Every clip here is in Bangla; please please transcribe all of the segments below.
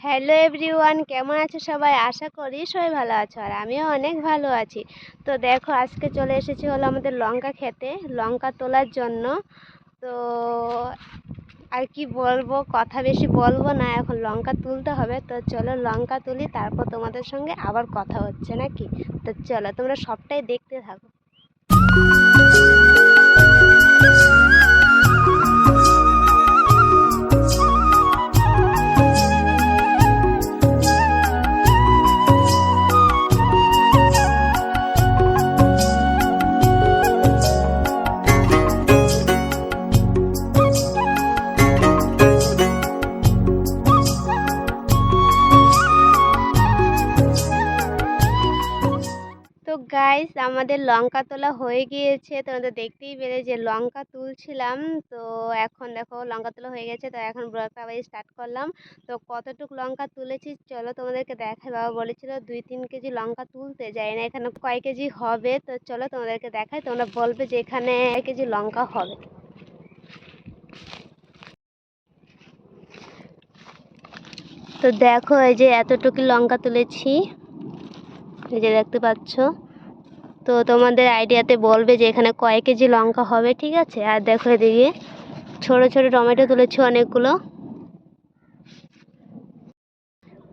হ্যালো এভরিওয়ান কেমন আছো সবাই? আশা করি সবাই ভালো আছো আর আমিও অনেক ভালো আছি। তো দেখো, আজকে চলে এসেছি হলো আমাদের লঙ্কা খেতে, লঙ্কা তোলার জন্য। তো আর কি বলব, কথা বেশি বলব না, এখন লঙ্কা তুলতে হবে। তো চলো লঙ্কা তুলি, তারপর তোমাদের সঙ্গে আবার কথা হচ্ছে নাকি? তো চলো, তোমরা সবটাই দেখতে থাকো। গাইস আমাদের লঙ্কা তোলা হয়ে গিয়েছে। তোমাদের দেখতেই পেলে যে লঙ্কা তুলছিলাম। তো এখন দেখো লঙ্কা তোলা হয়ে গেছে। তো এখন ব্লগটা আবার স্টার্ট করলাম। তো কতটুকু লঙ্কা তুলেছি, চলো তোমাদেরকে দেখাই। বাবা বলেছিল দুই তিন কেজি লঙ্কা তুলতে। যাই না এখানে কয় কেজি হবে। তো চলো তোমাদেরকে দেখাই। তোমরা বলবে যে এখানে এক কেজি লঙ্কা হবে। তো দেখো এই যে এতটুকু লঙ্কা তুলেছি। এই যে দেখতে পাচ্ছ। তো তোমাদের আইডিয়াতে বলবে যে এখানে কয় কেজি লঙ্কা হবে, ঠিক আছে? আর দেখো এদিকে, ছোট ছোট টমেটো তুলেছি অনেকগুলো।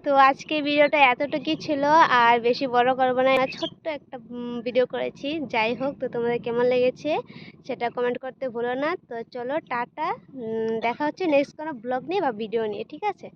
তো আজকে ভিডিওটা এতটুকুই ছিল, আর বেশি বড় করব না ছোট্ট একটা ভিডিও করেছি। যাই হোক, তো তোমাদের কেমন লেগেছে সেটা কমেন্ট করতে ভুলো না। তো চলো, টাটা। দেখা হচ্ছে নেক্সট কোনো ব্লগ নিয়ে বা ভিডিও নিয়ে, ঠিক আছে?